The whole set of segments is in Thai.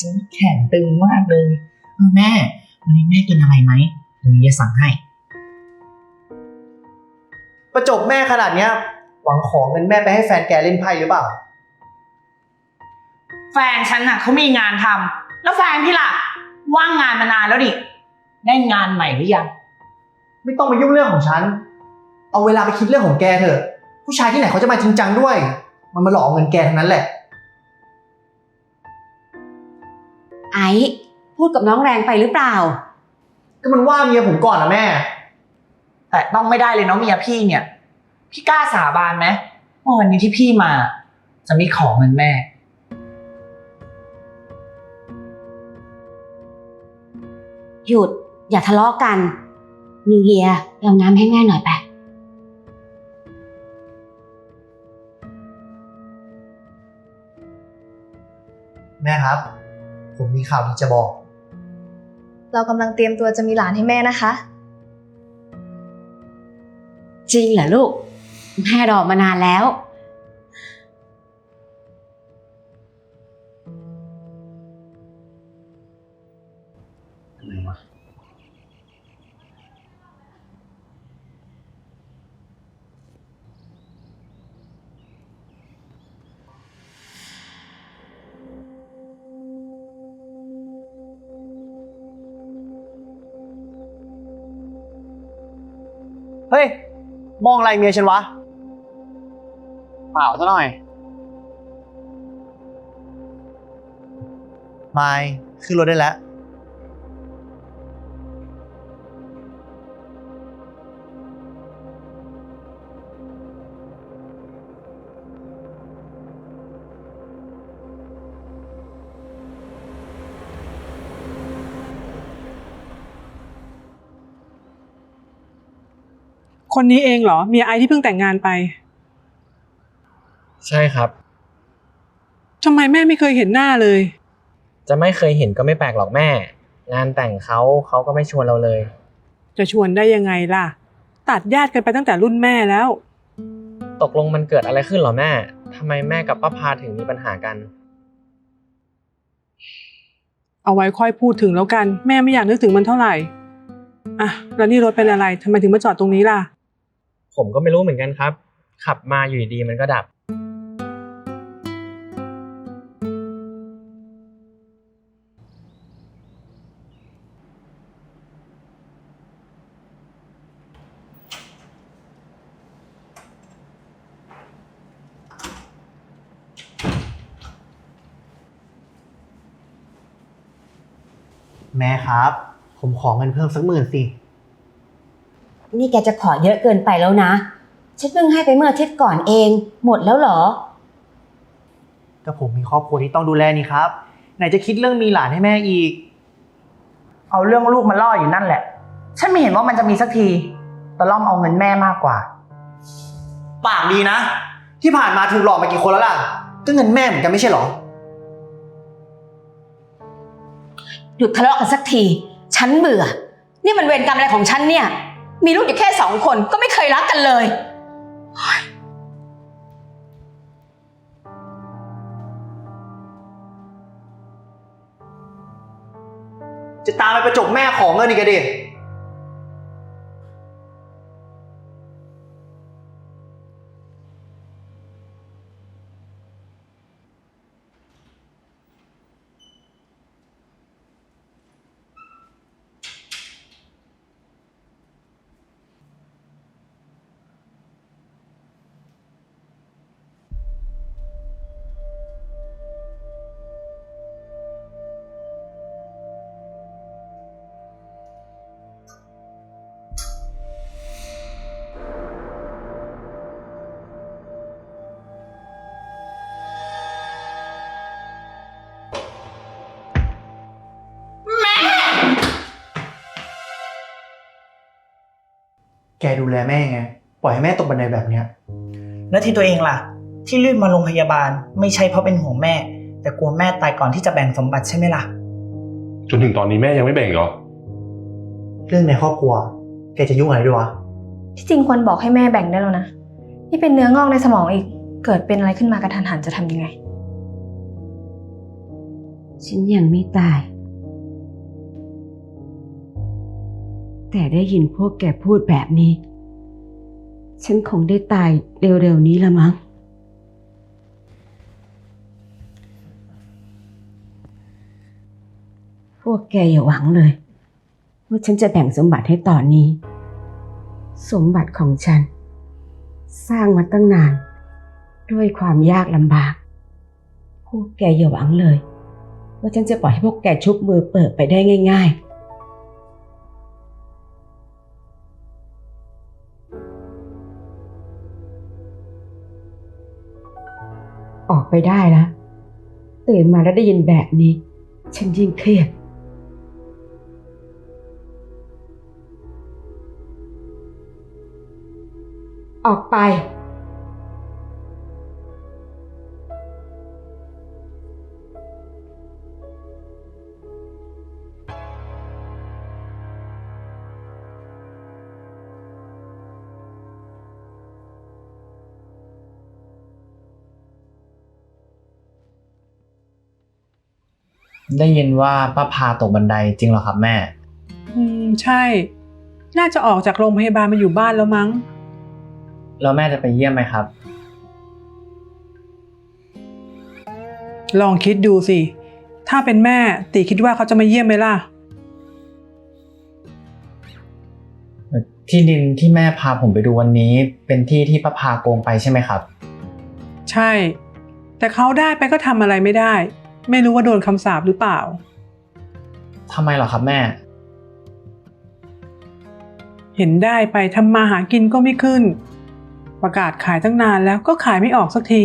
ฉันแขนตึงมากเลยเออแม่ วันนี้แม่กินอะไรไหมเดี๋ยวจะสั่งให้ ประจบแม่ขนาดเนี้ย หวังขอเงินแม่ไปให้แฟนแกเล่นไพ่หรือเปล่า แฟนฉันน่ะเขามีงานทำแล้วแฟนพี่ล่ะ ว่างงานมานานแล้วดิได้งานใหม่หรือยัง ไม่ต้องมายุ่งเรื่องของฉัน เอาเวลาไปคิดเรื่องของแกเถอะ ผู้ชายที่ไหนเขาจะมาจริงจังด้วย มันมาหลอกเอาเงินแกทั้งนั้นแหละ ไอ้พูดกับน้องแรงไปหรือเปล่า ก็มันว่าเมียผมก่อนนะแม่ แต่ต้องไม่ได้เลยเนาะเมียพี่เนี่ย พี่กล้าสาบานไหมว่าวันนี้ที่พี่มา จะไม่ขอเงินแม่ หยุด อย่าทะเลาะกัน นิวเยียเอาน้ำให้แม่หน่อยไป แม่ครับ ผมมีข่าวดีจะบอก เรากำลังเตรียมตัวจะมีหลานให้แม่นะคะ จริงเหรอลูก แม่รอมานานแล้ว เฮ้ย มองอะไรเมียฉันวะ เปล่าซะหน่อยไม่ขึ้นรถได้แล้ว คนนี้เองเหรอเมียไอที่เพิ่งแต่งงานไปใช่ครับ ทำไมแม่ไม่เคยเห็นหน้าเลย จะไม่เคยเห็นก็ไม่แปลกหรอกแม่ งานแต่งเขาเขาก็ไม่ชวนเราเลย จะชวนได้ยังไงล่ะ ตัดญาติกันไปตั้งแต่รุ่นแม่แล้ว ตกลงมันเกิดอะไรขึ้นเหรอแม่ทำไมแม่กับป้าพาถึงมีปัญหากัน เอาไว้ค่อยพูดถึงแล้วกัน แม่ไม่อยากนึกถึงมันเท่าไหร่ อะ แล้วนี่รถเป็นอะไรทำไมถึงมาจอดตรงนี้ล่ะ ผมก็ไม่รู้เหมือนกันครับ ขับมาอยู่ดีๆมันก็ดับ แม่ครับ ผมขอเงินเพิ่มสักหมื่นสิ นี่แกจะขอเยอะเกินไปแล้วนะ ฉันเพิ่งให้ไปเมื่ออาทิตย์ก่อนเอง หมดแล้วเหรอ ก็ผมมีครอบครัวที่ต้องดูแลนี่ครับ ไหนจะคิดเรื่องมีหลานให้แม่อีก เอาเรื่องลูกมาล่ออยู่นั่นแหละ ฉันไม่เห็นว่ามันจะมีสักทีแต่ล่อมเอาเงินแม่มากกว่า ปากดีนะ ที่ผ่านมาถูกหลอกมากี่คนแล้วล่ะ ก็เงินแม่เหมือนกันไม่ใช่เหรอ หยุดทะเลาะกันสักที ฉันเบื่อ นี่มันเวรกรรมอะไรของฉันเนี่ย มีลูกอยู่แค่สองคนก็ไม่เคยรักกันเลย จะตามไปประจบแม่ของเงินอีกอะดิ ดูแลแม่ไง ปล่อยให้แม่ตกบันไดแบบเนี้ย แล้วที่ตัวเองล่ะ ที่รีบมาโรงพยาบาลไม่ใช่เพราะเป็นห่วงแม่ แต่กลัวแม่ตายก่อนที่จะแบ่งสมบัติใช่ไหมล่ะ จนถึงตอนนี้แม่ยังไม่แบ่งอีกเหรอ เรื่องในครอบครัว แกจะยุ่งอะไรด้วยวะที่จริงควรบอกให้แม่แบ่งได้แล้วนะ นี่เป็นเนื้องอกในสมองอีก เกิดเป็นอะไรขึ้นมากระทันหันจะทำยังไง ฉันยังไม่ตาย แต่ได้ยินพวกแกพูดแบบนี้ ฉันคงได้ตายเร็วๆนี้ละมั้ง พวกแกอย่าหวังเลย ว่าฉันจะแบ่งสมบัติให้ตอนนี้ สมบัติของฉัน สร้างมาตั้งนาน ด้วยความยากลำบาก พวกแกอย่าหวังเลย ว่าฉันจะปล่อยให้พวกแกชุบมือเปิดไปได้ง่าย ๆ ออกไปได้แล้วตื่นมาแล้วได้ยินแบบนี้ ฉันยิ่งเครียด ออกไป ได้ยินว่าป้าพาตกบันไดจริงเหรอครับแม่ อืมใช่ น่าจะออกจากโรงพยาบาลมาอยู่บ้านแล้วมั้ง แล้วแม่จะไปเยี่ยมไหมครับ ลองคิดดูสิ ถ้าเป็นแม่ตีคิดว่าเขาจะมาเยี่ยมไหมล่ะ ที่ดินที่แม่พาผมไปดูวันนี้ เป็นที่ที่ป้าพาโกงไปใช่ไหมครับ ใช่ แต่เขาได้ไปก็ทำอะไรไม่ได้ ไม่รู้ว่าโดนคำสาปหรือเปล่า ทำไมเหรอครับแม่ เห็นได้ไปทำมาหากินก็ไม่ขึ้น ประกาศขายตั้งนานแล้วก็ขายไม่ออกสักที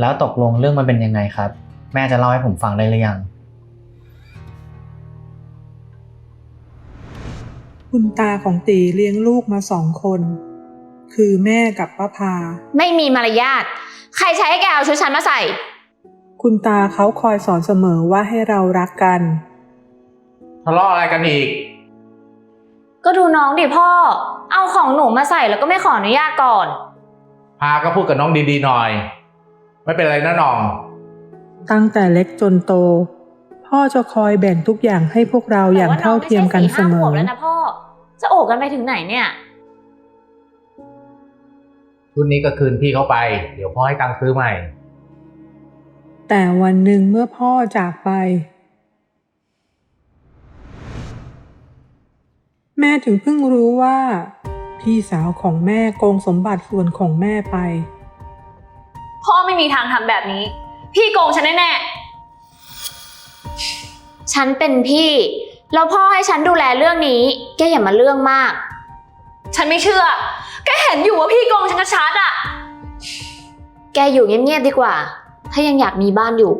แล้วตกลงเรื่องมันเป็นยังไงครับ แม่จะเล่าให้ผมฟังได้หรือยัง คุณตาของตีเลี้ยงลูกมาสองคน คือแม่กับป้าพา ไม่มีมารยาท ใครใช้ให้แกเอาชุดฉันมาใส่ คุณตาเขาคอยสอนเสมอว่าให้เรารักกัน ทะเลาะอะไรกันอีก ก็ดูน้องดิพ่อ เอาของหนูมาใส่แล้วก็ไม่ขออนุญาตก่อน พาก็พูดกับน้องดีๆหน่อย ไม่เป็นไรนะน้อง ตั้งแต่เล็กจนโต พ่อจะคอยแบ่งทุกอย่างให้พวกเราอย่างเท่าเทียมกันเสมแต่ว่าน้องอไใช่สี่ห้าขวบแล้วนะพ่อ จะโอบกันไปถึงไหนเนี่ย ชุดนี้ก็คืนพี่เขาไป เดี๋ยวพ่อให้ตังค์ซื้อใหม่ แต่วันหนึ่งเมื่อพ่อจากไป แม่ถึงเพิ่งรู้ว่า พี่สาวของแม่โกงสมบัติส่วนของแม่ไป พ่อไม่มีทางทำแบบนี้ พี่โกงฉันแน่ๆฉันเป็นพี่ แล้วพ่อให้ฉันดูแลเรื่องนี้ แกอย่ามาเรื่องมากฉันไม่เชื่อแกเห็นอยู่ว่าพี่โกงฉันชัดๆอะ แกอยู่เงียบๆดีกว่า ถ้ายังอยากมีบ้านอยู่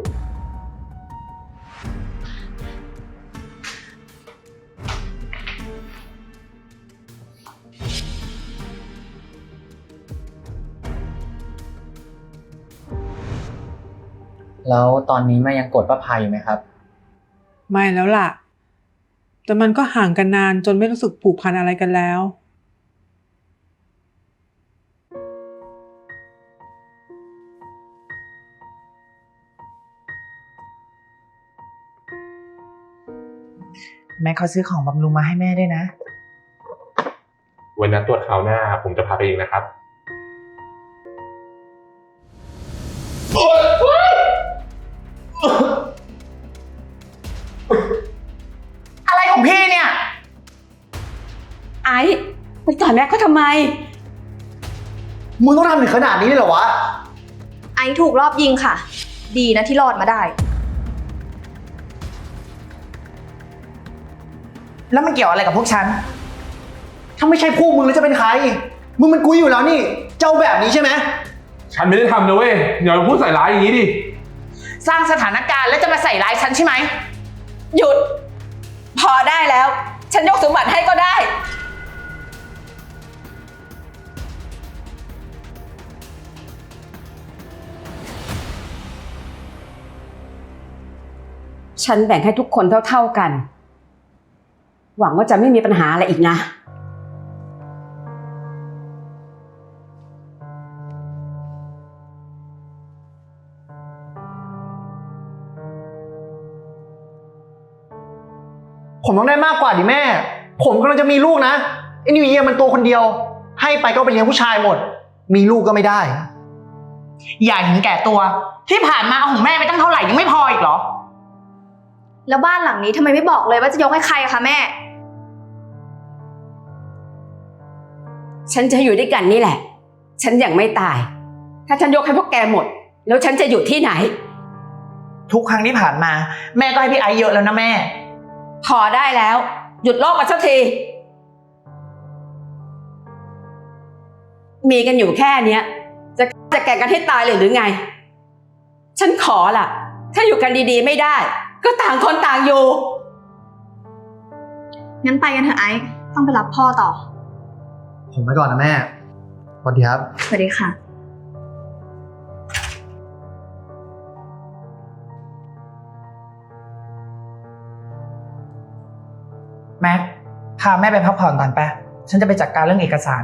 แล้วตอนนี้แม่ยังโกรธป้าพาอยู่ไหมครับ ไม่แล้วล่ะ แต่มันก็ห่างกันนานจนไม่รู้สึกผูกพันอะไรกันแล้ว แม่เขาซื้อของบำรุงมาให้แม่ด้วยนะ วันนั้นตรวจคราวหน้า ผมจะพาไปเองนะครับ อะไรของพี่เนี่ย ไอ้ไปต่อยแม่เขาทำไม มึงต้องทำถึงขนาดนี้เลยเหรอวะ ไอถูกรอบยิงค่ะ ดีนะที่รอดมาได้ แล้วมันเกี่ยวอะไรกับพวกฉัน ถ้าไม่ใช่พวกมึงแล้วจะเป็นใคร มึงมันกูอยู่แล้วนี่ เจ้าแบบนี้ใช่ไหม ฉันไม่ได้ทำนะเว้ยอย่ามาพูดใส่ร้ายอย่างนี้ดิ สร้างสถานการณ์แล้วจะมาใส่ร้ายฉันใช่ไหม หยุด พอได้แล้ว ฉันยกสมบัติให้ก็ได้ ฉันแบ่งให้ทุกคนเท่าๆกัน หวังว่าจะไม่มีปัญหาอะไรอีกนะ ผมต้องได้มากกว่าดิแม่ ผมกำลังจะมีลูกนะไอ้นิวเยียมันตัวคนเดียว ให้ไปก็ไปเลี้ยงผู้ชายหมด มีลูกก็ไม่ได้ อย่าเห็นแก่ตัว ที่ผ่านมาเอาของแม่ไปตั้งเท่าไหร่ยังไม่พออีกเหรอ แล้วบ้านหลังนี้ทำไมไม่บอกเลยว่าจะยกให้ใครอะคะแม่ ฉันจะอยู่ด้วยกันนี่แหละ ฉันยังไม่ตาย ถ้าฉันยกให้พวกแกหมด แล้วฉันจะอยู่ที่ไหน ทุกครั้งที่ผ่านมา แม่ก็ให้พี่ไอซ์เยอะแล้วนะแม่ พอได้แล้ว หยุดโลกมาสักที มีกันอยู่แค่เนี้ย จะจะแก่งกันให้ตายเลยหรือไง ฉันขอล่ะ ถ้าอยู่กันดีๆไม่ได้ ก็ต่างคนต่างอยู่ งั้นไปกันเถอะไอซ์ต้องไปรับพ่อต่อ ผมไปก่อนนะแม่สวัสดีครับ สวัสดีค่ะ แม็กพาแม่ไปพักผ่อนก่อนไปะฉันจะไปจัดการเรื่องเอกสาร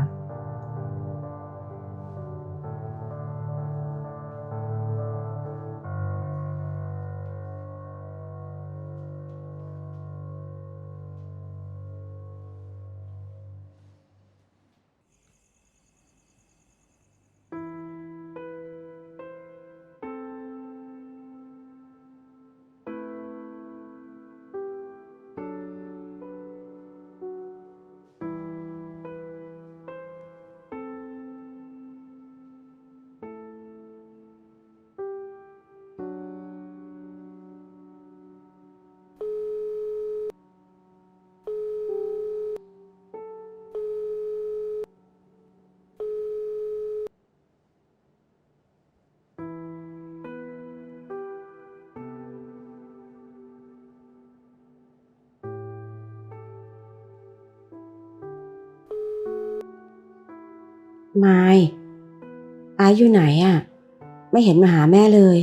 ไม่อาอยู่ไหนอะไม่เห็นมาหาแม่เลย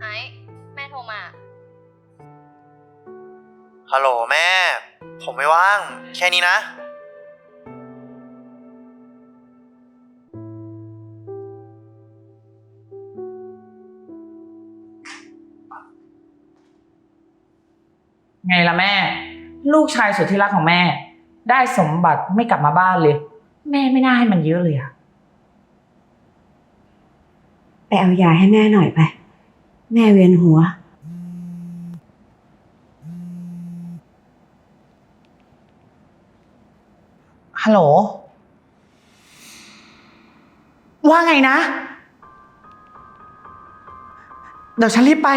ไอซ์แม่โทรมา ฮัลโหลแม่ ผมไม่ว่าง แค่นี้นะ ไงล่ะแม่ ลูกชายสุดที่รักของแม่ ได้สมบัติไม่กลับมาบ้านเลย แม่ไม่น่าให้มันเยอะเลยอะไปเอายาให้แม่หน่อยไป แม่เวียนหัว ฮัลโหล ว่าไงนะ เดี๋ยวฉันรีบไป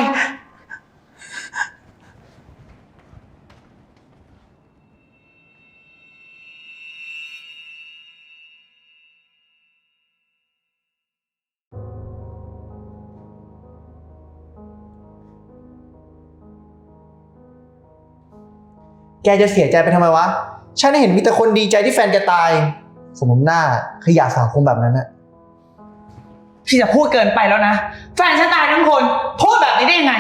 แกจะเสียใจไปทำไมวะ ฉันเห็นมีแต่คนดีใจที่แฟนแกตาย สมมติหน้าขยะสังคมแบบนั้นนะพี่จะพูดเกินไปแล้วนะ แฟนฉันตายทั้งคน พูดแบบนี้ได้ยังไง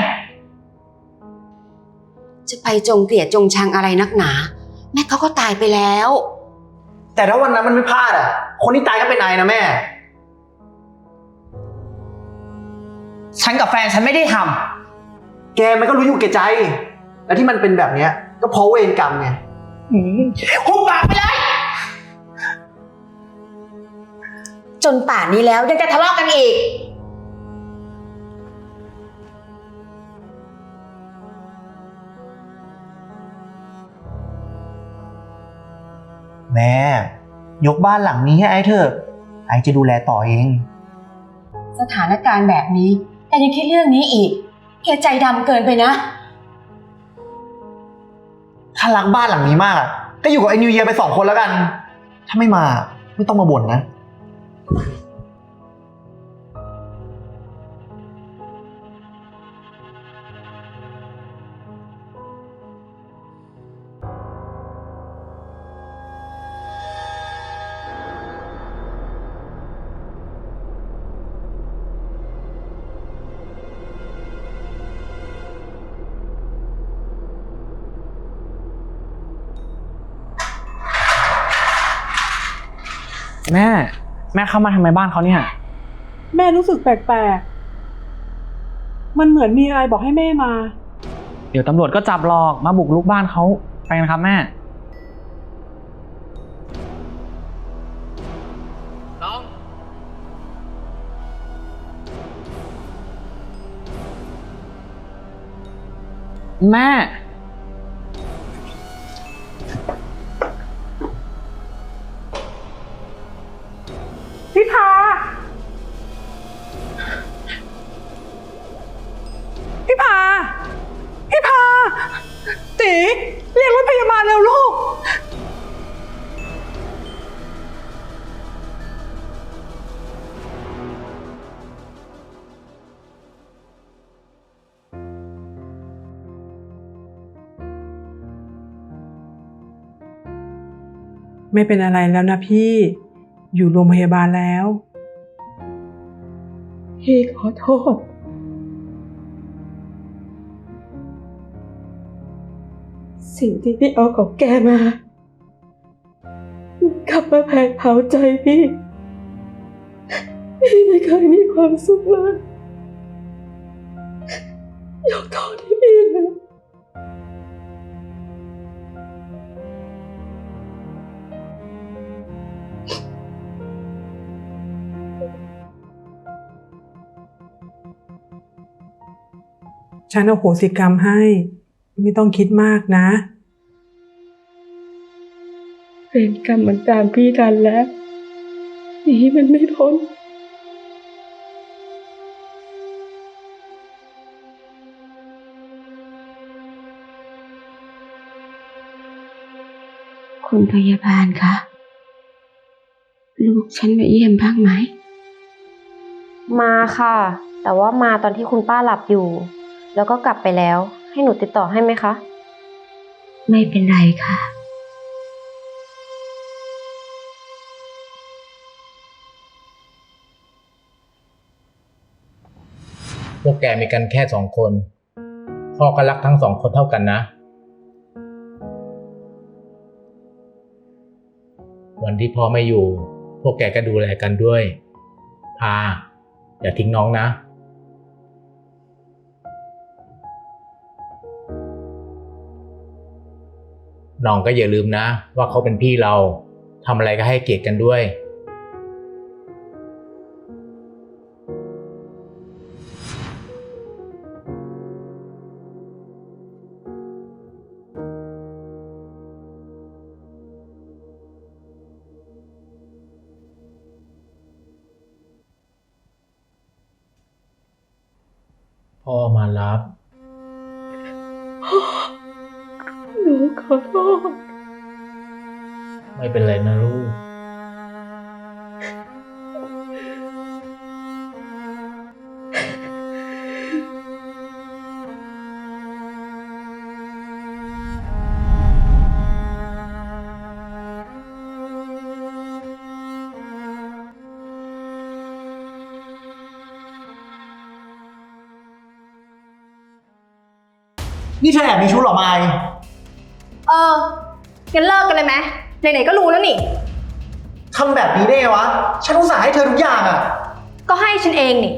จะไปจงเกลียดจงชังอะไรนักหนา แม่เขาก็ตายไปแล้ว แต่ถ้าวันนั้นมันไม่พลาดอะ คนที่ตายก็เป็นนายนะแม่ ฉันกับแฟนฉันไม่ได้ทแกมันก็รู้อยู่แก่ใจ และที่มันเป็นแบบเนี้ย ก็เพราะเวรกรรมไงำหุบปากไปเลย จนป่านนี้แล้วยังจะทะเลาะกันอีก แม่ ยกบ้านหลังนี้ให้ไอ้เถอะ ไอ้จะดูแลต่อเอง สถานการณ์แบบนี้แกยังคิดเรื่องนี้อีกแกใจดำเกินไปนะถ้า รักบ้านหลังนี้มากอะก็อยู่กับไอ้นิวเยียไปสองคนแล้วกัน ถ้าไม่มาไม่ต้องมาบ่นนะ แม่ แม่เข้ามาทำไมบ้านเขาเนี่ย แม่รู้สึกแปลกๆ มันเหมือนมีอะไรบอกให้แม่มา เดี๋ยวตำรวจก็จับหรอกมาบุกลุกบ้านเขาไปกันครับแม่ น้อง แม่ ไม่เป็นอะไรแล้วนะพี่ อยู่โรงพยาบาลแล้ว พี่ขอโทษ สิ่งที่พี่เอาของแกมากลับมาแผดเผาใจพี่ พี่ไม่เคยมีความสุขเลยยกโทษ ฉันเอาโหสิกรรมให้ ไม่ต้องคิดมากนะ เวรกรรมมันตามพี่ทันแล้วหนีมันไม่พ้น คุณพยาบาลคะ ลูกฉันมาเยี่ยมบ้างไหม มาค่ะ แต่ว่ามาตอนที่คุณป้าหลับอยู่ แล้วก็กลับไปแล้ว ให้หนูติดต่อให้ไหมคะ ไม่เป็นไรค่ะ พวกแกมีกันแค่สองคน พ่อก็รักทั้งสองคนเท่ากันนะ วันที่พ่อไม่อยู่ พวกแกก็ดูแลกันด้วย พา อย่าทิ้งน้องนะ น้องก็อย่าลืมนะ ว่าเขาเป็นพี่เราทำอะไรก็ให้เกียรติกันด้วย นี่เธอแอบมีชู้เหรอไมายเอองั้นเลิกกันเลยไหมไหนๆก็รู้แล้วนี่ ทำแบบนี้ได้ไงวะ ฉันอุตส่าห์ให้เธอทุกอย่างอะก็ให้ฉันเองนี่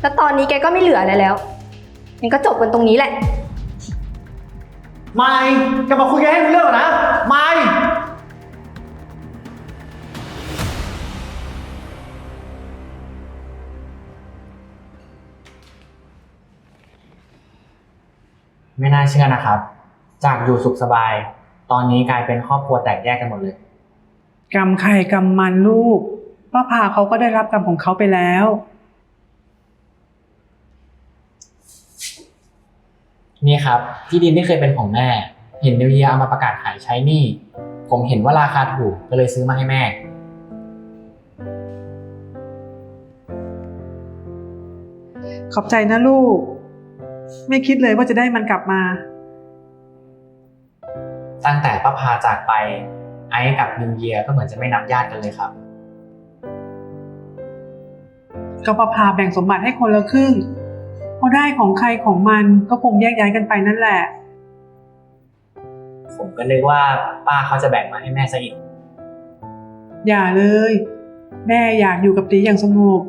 แล้วตอนนี้แกก็ไม่เหลืออะไรแล้วงั้นก็จบกันตรงนี้แหละ ไมายจะมาคุยกันให้รู้เรื่องเหรอนะไมาย ไม่น่าเชื่อนะครับ จากอยู่สุขสบาย ตอนนี้กลายเป็นครอบครัวแตกแยกกันหมดเลย กรรมใครกรรมมันลูกป้าพาเขาก็ได้รับกรรมของเขาไปแล้ว นี่ครับ ที่ดินที่เคยเป็นของแม่ เห็นนิวเยียเอามาประกาศขายใช้หนี้ผมเห็นว่าราคาถูกก็เลยซื้อมาให้แม่ ขอบใจนะลูก ไม่คิดเลยว่าจะได้มันกลับมา ตั้งแต่ป้าพาจากไป ไอ้กับนิวเยียก็เหมือนจะไม่นับญาติกันเลยครับ ก็ประพาแบ่งสมบัติให้คนละครึ่งพอได้ของใครของมันก็คงแยกย้ายกันไปนั่นแหละ ผมก็นึกว่าป้าเขาจะแบ่งมาให้แม่ซะอีก อย่าเลย แม่อยากอยู่กับตีอย่างสงบ